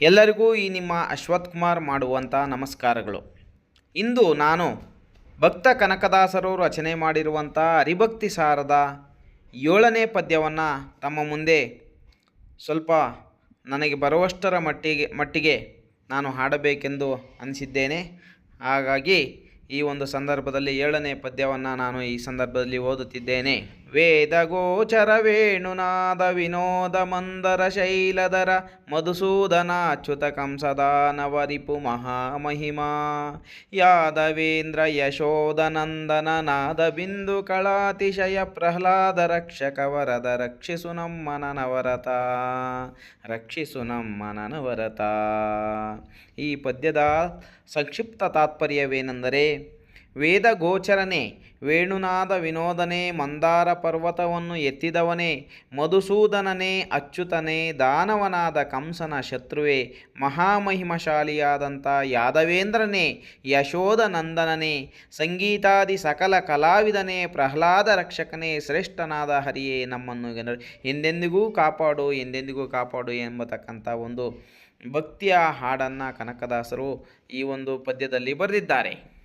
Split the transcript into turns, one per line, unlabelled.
ಎಲ್ಲರಿಗೂ ಈ ನಿಮ್ಮ ಅಶ್ವಥ್ ಕುಮಾರ್ ಮಾಡುವಂಥ ನಮಸ್ಕಾರಗಳು. ಇಂದು ನಾನು ಭಕ್ತ ಕನಕದಾಸರು ರಚನೆ ಮಾಡಿರುವಂಥ ಹರಿಭಕ್ತಿ ಸಾರದ ಏಳನೇ ಪದ್ಯವನ್ನು ತಮ್ಮ ಮುಂದೆ ಸ್ವಲ್ಪ ನನಗೆ ಬರುವಷ್ಟರ ಮಟ್ಟಿಗೆ ಮಟ್ಟಿಗೆ ನಾನು ಹಾಡಬೇಕೆಂದು ಅನಿಸಿದ್ದೇನೆ. ಹಾಗಾಗಿ ಈ ಒಂದು ಸಂದರ್ಭದಲ್ಲಿ ಏಳನೇ ಪದ್ಯವನ್ನು ನಾನು ಈ ಸಂದರ್ಭದಲ್ಲಿ ಓದುತ್ತಿದ್ದೇನೆ. ವೇದ ಗೋಚರ ವೇಣುನಾದ ವಿನೋದ ಮಂದರ ಶೈಲಧರ ಮಧುಸೂದನಾಚ್ಯುತ ಕಂಸದಾನವರಿಪು ಮಹಾಮಹಿಮಾ. ಯಾದವೇಂದ್ರ ಯಶೋದನಂದನ ನಾದ ಬಿಂದು ಕಳಾತಿಶಯ ಪ್ರಹ್ಲಾದ ರಕ್ಷಕ ವರದ ರಕ್ಷಿಸು ನಮ್ಮ ನನವರತ ರಕ್ಷಿಸು ನಮ್ಮ ನನವರತ ಈ ಪದ್ಯದ ಸಂಕ್ಷಿಪ್ತ ತಾತ್ಪರ್ಯವೇನೆಂದರೆ ವೇದ ಗೋಚರನೇ ವೇಣುನಾದ ವಿನೋದನೆ, ಮಂದಾರ ಪರ್ವತವನ್ನು ಎತ್ತಿದವನೇ, ಮಧುಸೂದನನೇ, ಅಚ್ಯುತನೇ, ದಾನವನಾದ ಕಂಸನ ಶತ್ರುವೆ, ಮಹಾಮಹಿಮಶಾಲಿಯಾದಂಥ ಯಾದವೇಂದ್ರನೇ, ಯಶೋದನಂದನನೇ, ಸಂಗೀತಾದಿ ಸಕಲ ಕಲಾವಿದನೇ, ಪ್ರಹ್ಲಾದ ರಕ್ಷಕನೇ, ಶ್ರೇಷ್ಠನಾದ ಹರಿಯೇ, ನಮ್ಮನ್ನು ಎಂದೆಂದಿಗೂ ಕಾಪಾಡು ಎಂದೆಂದಿಗೂ ಕಾಪಾಡು ಎಂಬತಕ್ಕಂಥ ಒಂದು ಭಕ್ತಿಯ ಹಾಡನ್ನು ಕನಕದಾಸರು ಈ ಒಂದು ಪದ್ಯದಲ್ಲಿ ಬರೆದಿದ್ದಾರೆ.